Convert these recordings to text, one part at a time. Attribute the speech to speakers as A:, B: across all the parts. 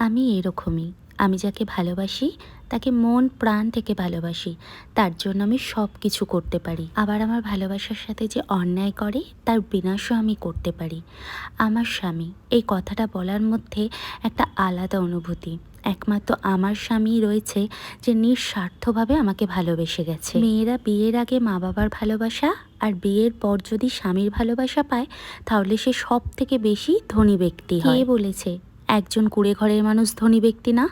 A: আমি এরকমই। আমি যাকে ভালোবাসি, তাকে মন, প্রাণ থেকে ভালোবাসি। তার জন্য আমি সব কিছু করতে পারি। আবার আমার ভালোবাসার সাথে যে অন্যায় করে, তার বিনাশও আমি করতে পারি। আমার স্বামী, এই কথাটা বলার মধ্যে একটা আলাদা অনুভূতি। একমাত্র আমার স্বামী রয়েছে যে নিঃস্বার্থভাবে আমাকে ভালোবেসে গেছে। মেয়েরা বিয়ের আগে মা বাবার ভালোবাসা আর বিয়ের পর যদি স্বামীর ভালোবাসা পায়, তাহলে সে সব থেকে বেশি ধনী ব্যক্তি কে বলেছে? একজন কুড়ে ঘরের মানুষ ধনী ব্যক্তি না।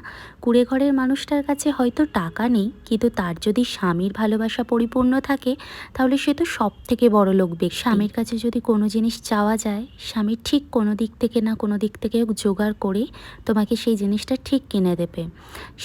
A: কুড়ে ঘরের মানুষটার কাছে হয়তো টাকা নেই, কিন্তু তার যদি স্বামীর ভালোবাসা পরিপূর্ণ থাকে, তাহলে সে তো সব থেকে বড় লোক ব্যক্তি। স্বামীর কাছে যদি কোনো জিনিস চাওয়া যায়, স্বামী ঠিক কোনো দিক থেকে না কোনো দিক থেকে জোগাড় করে তোমাকে সেই জিনিসটা ঠিক কিনে দেবে।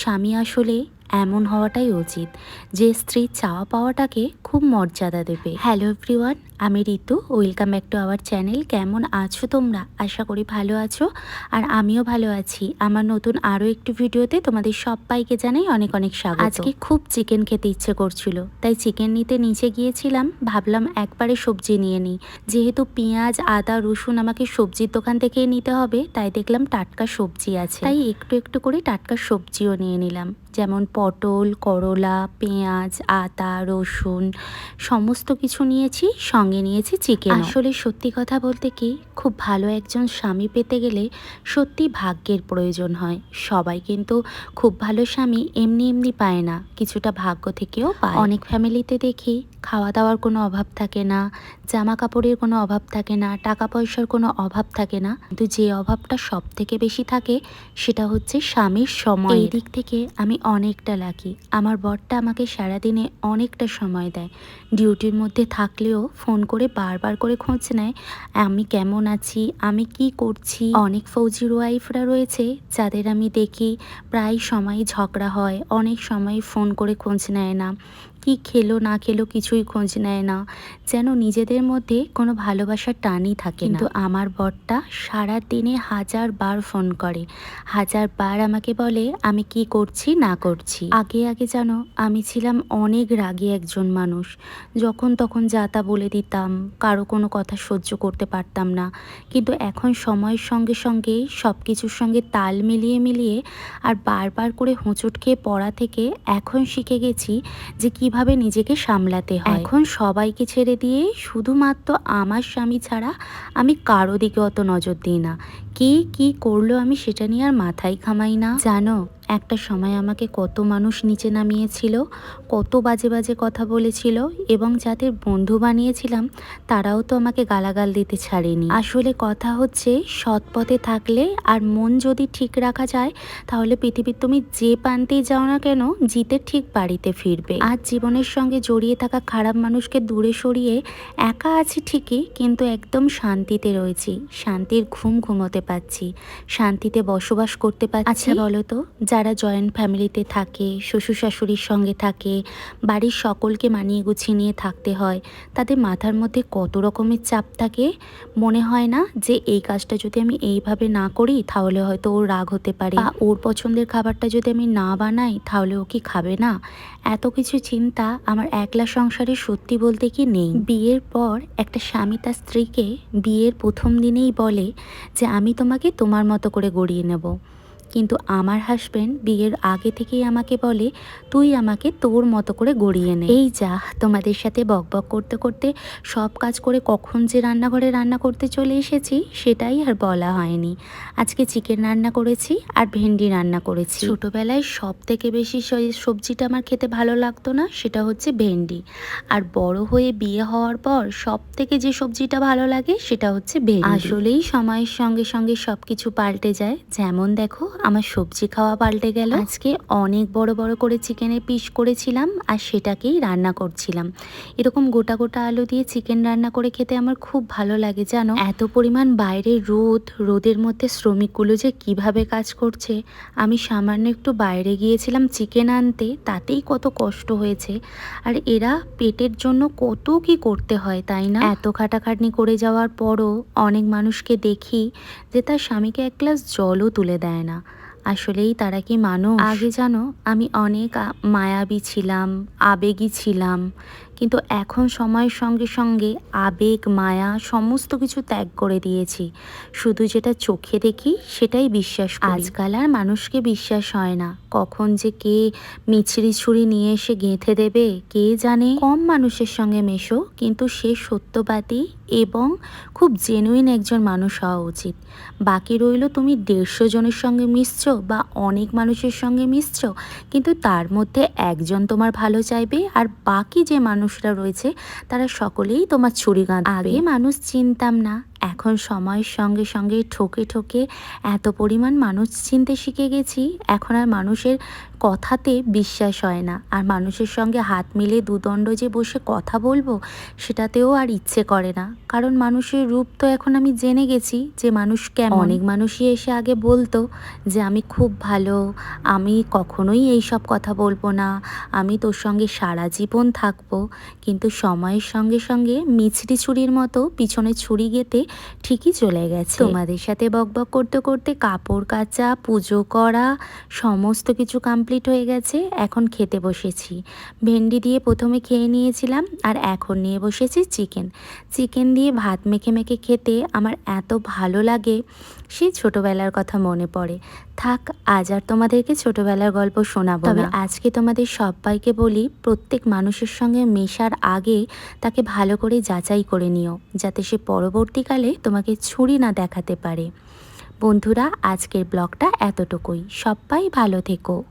A: স্বামী আসলে এমন হওয়াটাই উচিত যে স্ত্রীর চাওয়া পাওয়াটাকে খুব মর্যাদা দেবে। হ্যালো এভরিওয়ান আমি Ritu. Welcome back to our channel কেমন আছো তোমরা? আশা করি ভালো আছো। আর আমিও ভালো আছি। আমার নতুন আরও একটি ভিডিওতে তোমাদের সবাইকে জানাই অনেক অনেক স্বাগত। আজকে খুব চিকেন খেতে ইচ্ছে করছিল, তাই চিকেন নিতে নিচে গিয়েছিলাম। ভাবলাম একবারে সবজি নিয়ে নিই। যেহেতু পেঁয়াজ, আদা, রসুন আমাকে সবজির দোকান থেকেই নিতে হবে, তাই দেখলাম টাটকা সবজি আছে। তাই একটু একটু করে টাটকা সবজিও নিয়ে নিলাম। যেমন পটল করলা পেঁয়াজ আতা রসুন সমস্ত কিছু নিয়েছি সঙ্গে নিয়েছি চিকেন আসলে সত্যি কথা বলতে কি খুব ভালো একজন স্বামী পেতে গেলে সত্যি ভাগ্যের প্রয়োজন হয়। সবাই কিন্তু খুব ভালো স্বামী এমনি এমনি পায় না কিছুটা ভাগ্য থেকেও পায়। অনেক ফ্যামিলিতে দেখি খাওয়া দাওয়ার কোনো অভাব থাকে না জামা কাপড়ের কোনো অভাব থাকে না টাকা পয়সার কোনো অভাব থাকে না। কিন্তু যে অভাবটা সব থেকে বেশি থাকে সেটা হচ্ছে স্বামীর সময়। এই দিক থেকে আমি অনেকটা লাকি আমার বরটা আমাকে সারাদিনে অনেকটা সময় দেয়। ডিউটির মধ্যে থাকলেও ফোন করে বারবার করে খোঁজ নেয়, আমি কেমন আছি, আমি কি করছি? অনেক ফৌজির ওয়াইফরা রয়েছে যাদের আমি দেখি প্রায় সময় ঝগড়া হয়, অনেক সময় ফোন করে খোঁজ নেয় না। কি খেলো, না খেলো কিছুই খোঁজ নেয় না। যেন নিজেদের মধ্যে কোনো ভালোবাসার টানই থাকে কিন্তু আমার বরটা সারা দিনে হাজার বার ফোন করে। হাজার বার আমাকে বলে, আমি কি করছি, না করছি? আগে আগে যেন আমি ছিলাম অনেক রাগী একজন মানুষ। যখন তখন যা তা বলে দিতাম, কারও কোনো কথা সহ্য করতে পারতাম না। কিন্তু এখন সময়ের সঙ্গে সঙ্গে সব কিছুর সঙ্গে তাল মিলিয়ে মিলিয়ে, আর বারবার করে হোঁচট খেয়ে পড়া থেকে এখন শিখে গেছি যে কীভাবে নিজেকে সামলাতে হয়? এখন সবাইকে ছেড়ে দিয়ে শুধুমাত্র আমার স্বামী ছাড়া আমি কারও দিকে অত নজর দিই না। কে কি করল আমি সেটা নিয়ে আর মাথায় খামাই না। জানো একটা সময় আমাকে কত মানুষ নিচে নামিয়েছিল, কত বাজে বাজে কথা বলেছিল এবং যাদের বন্ধু বানিয়েছিলাম, তারাও তো আমাকে গালাগাল দিতে ছাড়েনি। আসলে কথা হচ্ছে, সৎ পথে থাকলে আর মন যদি ঠিক রাখা যায়, তাহলে পৃথিবীর তুমি যে প্রান্তেই যাও না কেন, জিতে ঠিক বাড়িতে ফিরবে। আজ জীবনের সঙ্গে জড়িয়ে থাকা খারাপ মানুষকে দূরে সরিয়ে, একা আছি ঠিকই, কিন্তু একদম শান্তিতে রয়েছি। শান্তির ঘুম ঘুমোতে পাচ্ছি। শান্তিতে বসবাস করতে পারছি আচ্ছা বলো তো যারা জয়েন্ট ফ্যামিলিতে থাকে, শ্বশুর শাশুড়ির সঙ্গে থাকে, বাড়ির সকলকে মানিয়ে গুছিয়ে নিয়ে থাকতে হয়, তাদের মাথার মধ্যে কত রকমের চাপ থাকে? মনে হয় না যে এই কাজটা যদি আমি এইভাবে না করি, তাহলে হয়তো ওর রাগ হতে পারে। বা ওর পছন্দের খাবারটা যদি আমি না বানাই, তাহলে ও কি খাবে না? এত কিছু চিন্তা আমার একলা সংসারে সত্যি বলতে কি নেই। বিয়ের পর একটা স্বামী তার স্ত্রীকে বিয়ের প্রথম দিনেই বলে যে, আমি তোমাকে তোমার মতো করে গড়িয়ে নেব। কিন্তু আমার হাজব্যান্ড বিয়ের আগে থেকেই আমাকে বলে তুই আমাকে তোর মতো করে গড়িয়ে নে। এই যা তোমাদের সাথে বকবক করতে করতে সব কাজ করে কখন যে রান্নাঘরে রান্না করতে চলে এসেছি সেটাই আর বলা হয়নি। আজকে চিকেন রান্না করেছি আর ভেন্ডি রান্না করেছি। ছোটোবেলায় সব থেকে বেশি সবজিটা আমার খেতে ভালো লাগতো না সেটা হচ্ছে ভেন্ডি। আর বড় হয়ে বিয়ে হওয়ার পর সব থেকে যে সবজিটা ভালো লাগে সেটা হচ্ছে ভেন্ডি। আসলেই সময়ের সঙ্গে সঙ্গে সব কিছু পাল্টে যায়। যেমন দেখো আমার সবজি খাওয়া পাল্টে গেল। আজকে অনেক বড় বড় করে চিকেনের পিস করেছিলাম আর সেটাকেই রান্না করছিলাম। এরকম গোটা গোটা আলু দিয়ে চিকেন রান্না করে খেতে আমার খুব ভালো লাগে, জানো? এত পরিমাণ বাইরে রোদ, রোদের মধ্যে শ্রমিকগুলো যে কীভাবে কাজ করছে। আমি সামান্য একটু বাইরে গিয়েছিলাম চিকেন আনতে, তাতেই কত কষ্ট হয়েছে। আর এরা পেটের জন্য কত কি করতে হয়, তাই না? এত খাটাখাটনি করে যাওয়ার পরও অনেক মানুষকে দেখি যে তার স্বামীকে এক গ্লাস জলও তুলে দেয় না। আসলেই তারা কি মানুষ? আগে জানো আমি অনেক মায়াবী ছিলাম আবেগী ছিলাম। কিন্তু এখন সময়ের সঙ্গে সঙ্গে আবেগ, মায়া সমস্ত কিছু ত্যাগ করে দিয়েছি। শুধু যেটা চোখে দেখি, সেটাই বিশ্বাস আজকাল আর মানুষকে বিশ্বাস হয় না। কখন যে কে মিছরি ছুরি নিয়ে এসে গেঁথে দেবে, কে জানে? কম মানুষের সঙ্গে মেশো, কিন্তু সে সত্যবাদী এবং খুব জেনুইন একজন মানুষ হওয়া উচিত। বাকি রইল তুমি দেড়শো জনের সঙ্গে মিশছো বা অনেক মানুষের সঙ্গে মিশছো, কিন্তু তার মধ্যে একজন তোমার ভালো চাইবে আর বাকি যে মানুষরা রয়েছে তারা সকলেই তোমার ছুরি গান আগে মানুষ চিনতাম না। এখন সময়ের সঙ্গে সঙ্গে ঠকে ঠকে এত পরিমাণ মানুষ চিনতে শিখে গেছি। এখন আর মানুষের কথাতে বিশ্বাস হয় না। আর মানুষের সঙ্গে হাত মিলে দুদণ্ড যে বসে কথা বলব সেটাতেও আর ইচ্ছে করে না। কারণ মানুষের রূপ তো এখন আমি জেনে গেছি যে মানুষ কেমন। অনেক। মানুষই এসে আগে বলতো যে আমি খুব ভালো আমি কখনোই এই সব কথা বলব না আমি তোর সঙ্গে সারা জীবন থাকব। কিন্তু সময়ের সঙ্গে সঙ্গে মিছরি ছুরির মতো পিছনে ছুরি গেতে ঠিকই চলে গেছে। তোমাদের সাথে বকবক করতে করতে কাপড় কাচা পুজো করা সমস্ত কিছু কমপ্লিট হয়ে গেছে। এখন খেতে বসেছি। ভেন্ডি দিয়ে প্রথমে খেয়ে নিয়েছিলাম আর এখন নিয়ে বসেছি চিকেন। চিকেন দিয়ে ভাত মেখে মেখে খেতে আমার এত ভালো লাগে সেই ছোটোবেলার কথা মনে পড়ে। থাক আজ আর তোমাদেরকে ছোটোবেলার গল্প শোনাবো তবে আজকে তোমাদের সবাইকে বলি প্রত্যেক মানুষের সঙ্গে মেশার আগে তাকে ভালো করে যাচাই করে নিও যাতে সে পরবর্তীকালে তোমাকে ছুরি না দেখাতে পারে। বন্ধুরা আজকের ব্লগটা এতটুকুই। সবাই ভালো থেকো।